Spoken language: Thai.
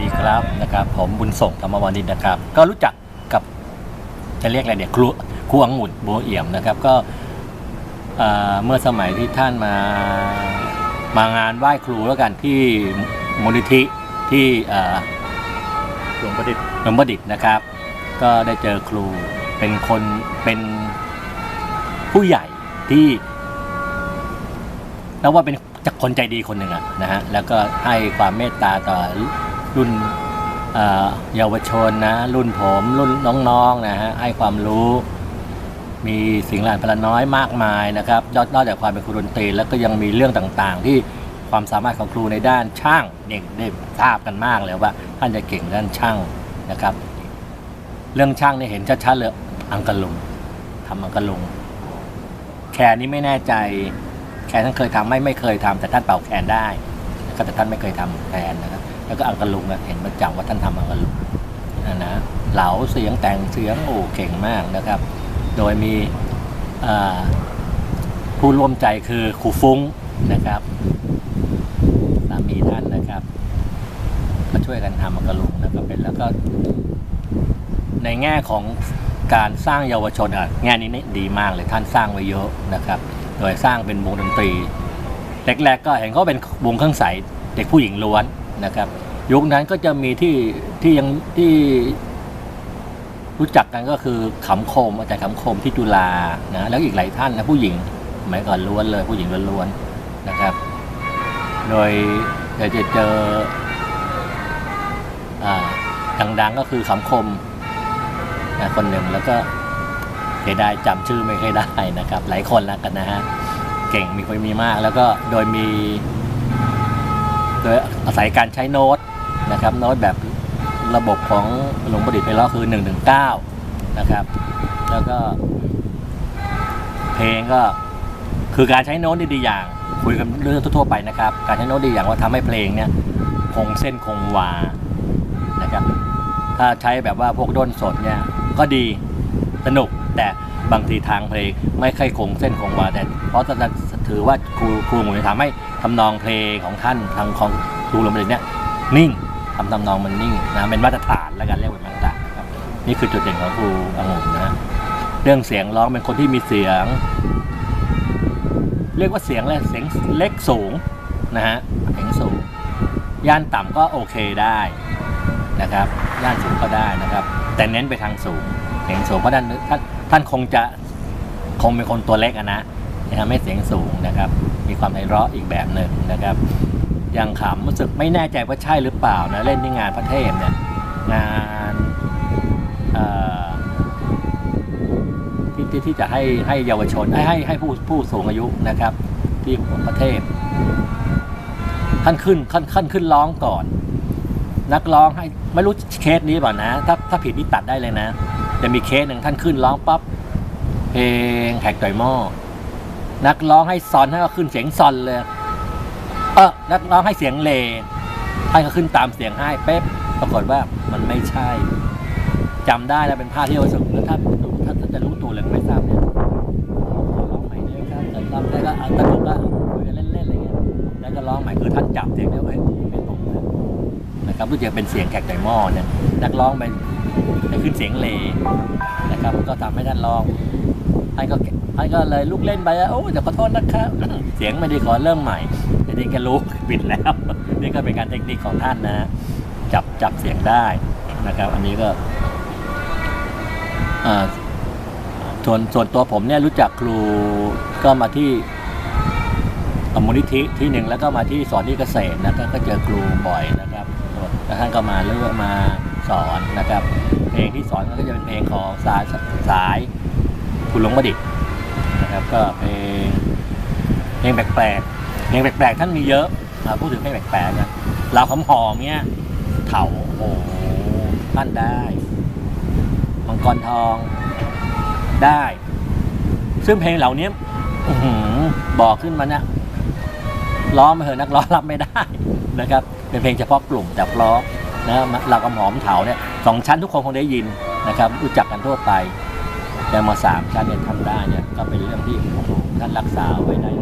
ดีครับนะครับ ผมบุญส่งธรรมวานิชนะครับ ก็รู้จักกับจะเรียกอะไรเนี่ยครูครูอังุ่นโบวเอี่ยมนะครับ ก็เอ่อเมื่อสมัยที่ท่านมามางานไหว้ครูแล้วกันที่มูลนิธิที่เอ่อหลวงประดิษฐ์หลวงประดิษฐ์นะครับ ก็ได้เจอครูเป็นคนเป็นผู้ใหญ่ที่แล้วว่าเป็นจากคนใจดีคนหนึ่งอะนะฮะแล้วก็ให้ความเมตตาต่อ รุ่นเยาวชนนะรุ่นผมรุ่นน้องๆนะฮะให้ความรู้ มีสิ่งหลานพลน้อยมากมายนะครับนอกนอกจากความเป็นครูดนตรีแล้วก็ยังมีเรื่องต่างๆ ที่ความสามารถของครูในด้านช่างเด็กได้ทราบกันมากเลยว่าท่านจะเก่งด้านช่างนะครับ เรื่องช่างเนี่ยเห็นชัดๆเลยอังกะลุงทำอังกะลุงแคนนี่ไม่แน่ใจ แคนท่านเคยทำไม่ไม่เคยทำแต่ท่านเป่าแคนได้นะครับแต่ท่านไม่เคยทำแคนนะครับ แล้วก็อังกะลุงอะเห็นประจำว่าท่านทำอังกะลุงนะนะเหลาเสียงแต่งเสียงโอ้เก่งมากนะครับ โดยมีผู้ร่วมใจคือครูฟุ้งนะครับสามีท่านนะครับก็ช่วยกันทำอังกะลุงแล้วก็เป็นแล้วก็ ในแง่ของการสร้างเยาวชนอะแง่นี้นี่ดีมากเลยท่านสร้างไว้เยอะนะครับ โดยสร้างเป็นวงดนตรีแรกๆก็เห็นเขาเป็นวงเครื่องใสเด็กผู้หญิงล้วน นะครับ ยุคนั้นก็จะมีที่ที่ยังที่รู้จักกันก็คือขำคมอาจารย์ขำคมที่จุฬานะแล้วอีกหลายท่านนะผู้หญิงสมัยก่อนล้วนเลยผู้หญิงล้วนๆนะครับ โดยเดี๋ยวจะเจออ่าดังๆก็คือขำคมนะคนหนึ่งแล้วก็เสียดายจำชื่อไม่ค่อยได้นะครับ หลายคนแล้วกันนะฮะเก่งมีคนมีมาก แล้วก็โดยมี โดยอาศัยการใช้โน้ตนะครับโน้ตแบบระบบของหลวงประดิษฐ์ไปแล้วคือ1นึนะครับ แล้วก็ เพลงก็คือการใช้โน้ตนี่ดีอย่าง คุยกันเรื่องทั่วๆไปนะครับ การใช้โน้ตดีอย่างว่าทำให้เพลงเนี่ยคงเส้นคงวานะครับ ถ้าใช้แบบว่าพวกด้นสดเนี่ยก็ดีสนุกแต่บางทีทางเพลงไม่ค่อยคงเส้นคงวาแต่เพราะจะถือว่าครูครูหมูจะทำให้ทำนองเพลงของท่านทางของครูลมเด็เนี่ยนิ่งทำทำนองมันนิ่งนะเป็นมาตรฐานแล้วกันเรียกว่ามาตรฐานครับนี่คือจุดเด่นของครูองุ่นนะเรื่องเสียงร้องเป็นคนที่มีเสียง เรียกว่าเสียงอะไรเสียงเล็กสูงนะฮะเสียงสูง ย่านต่ำก็โอเคได้นะครับ ย่านสูงก็ได้นะครับ แต่เน้นไปทางสูงเสียงสูงเพราะท่านท่านท่านคงจะคงเป็นคนตัวเล็กอะนะ นะครับไม่เสียงสูงนะครับ มีความไพเราะอีกแบบหนึ่งนะครับยังขำรู้สึกไม่แน่ใจว่าใช่หรือเปล่านะเล่นที่งานพระเทพเนี่ยงานที่ที่ที่จะให้ให้เยาวชนให้ให้ให้ผู้ผู้สูงอายุนะครับ ที่พระเทพท่านขึ้นขั้นขั้นขึ้นร้องก่อน นักร้องให้ไม่รู้เคสนี้เปล่านะ ถ้าถ้าผิดนี่ตัดได้เลยนะ จะมีเคสหนึ่งท่านขึ้นร้องปั๊บเพลงแขกต่อยหม้อ นักร้องให้ซอนให้ก็ขึ้นเสียงซอนเลย เออนักร้องให้เสียงเลท่านก็ขึ้นตามเสียงให้เป๊ะปรากฏว่ามันไม่ใช่จำได้แล้วเป็นภาพที่เราสึกแล้วถ้าถ้าถ้าจะรู้ตัวหรือไม่ทราบเนี่ยร้องใหม่ด้วยครับแต่รำได้ก็เอาตลกก็คุยกันเล่นๆอะไรเงี้ยแล้วก็ร้องใหม่คือท่านจับเสียงได้ไว้ไม่ตรงนะนะครับรู้จักเป็นเสียงแขกไก่หม้อเนี่ยนักร้องไปไปขึ้นเสียงเลนะครับ ก็ทำให้ท่านร้องท่านก็่านก็เลยลุกเล่นไปว่าโอ้จะขอโทษนะครับเสียงไม่ดีขอเริ่มใหม่ทีนี้แกรู้ปิดแล้ว นี่ก็เป็นการเทคนิคของท่านนะ จับจับเสียงได้นะครับ อันนี้ก็ส่วนส่วนตัวผมเนี่ยรู้จักครูก็มาที่มูลนิธิที่หนึ่งแล้วก็มาที่สอนที่เกษตรนะก็เจอครูบ่อยนะครับแล้วท่านก็มาเลือกมาสอนนะครับ เพลงที่สอนก็จะเป็นเพลงของสายสายคุณหลวงประดิษฐ์ นะครับก็เพลงเพลงแปลกๆเพลงแปลกๆท่านมีเยอะพูดถึงเพลงแปลกๆนะเราคำหอมเนี่ยเถาโอ้โหท่านได้มังกรทองได้ ซึ่งเพลงเหล่านี้บอกขึ้นมาเนี่ยร้องมาเถอะนักร้องรับไม่ได้นะครับ เป็นเพลงเฉพาะกลุ่มแต่เพราะนะเรากำหอมเถาเนี่ยสองชั้นทุกคนคงได้ยินนะครับ รู้จักกันทั่วไป แต่มาสามท่านเนี่ยทำได้เนี่ยก็เป็นเรื่องที่ท่านรักษาไว้ได้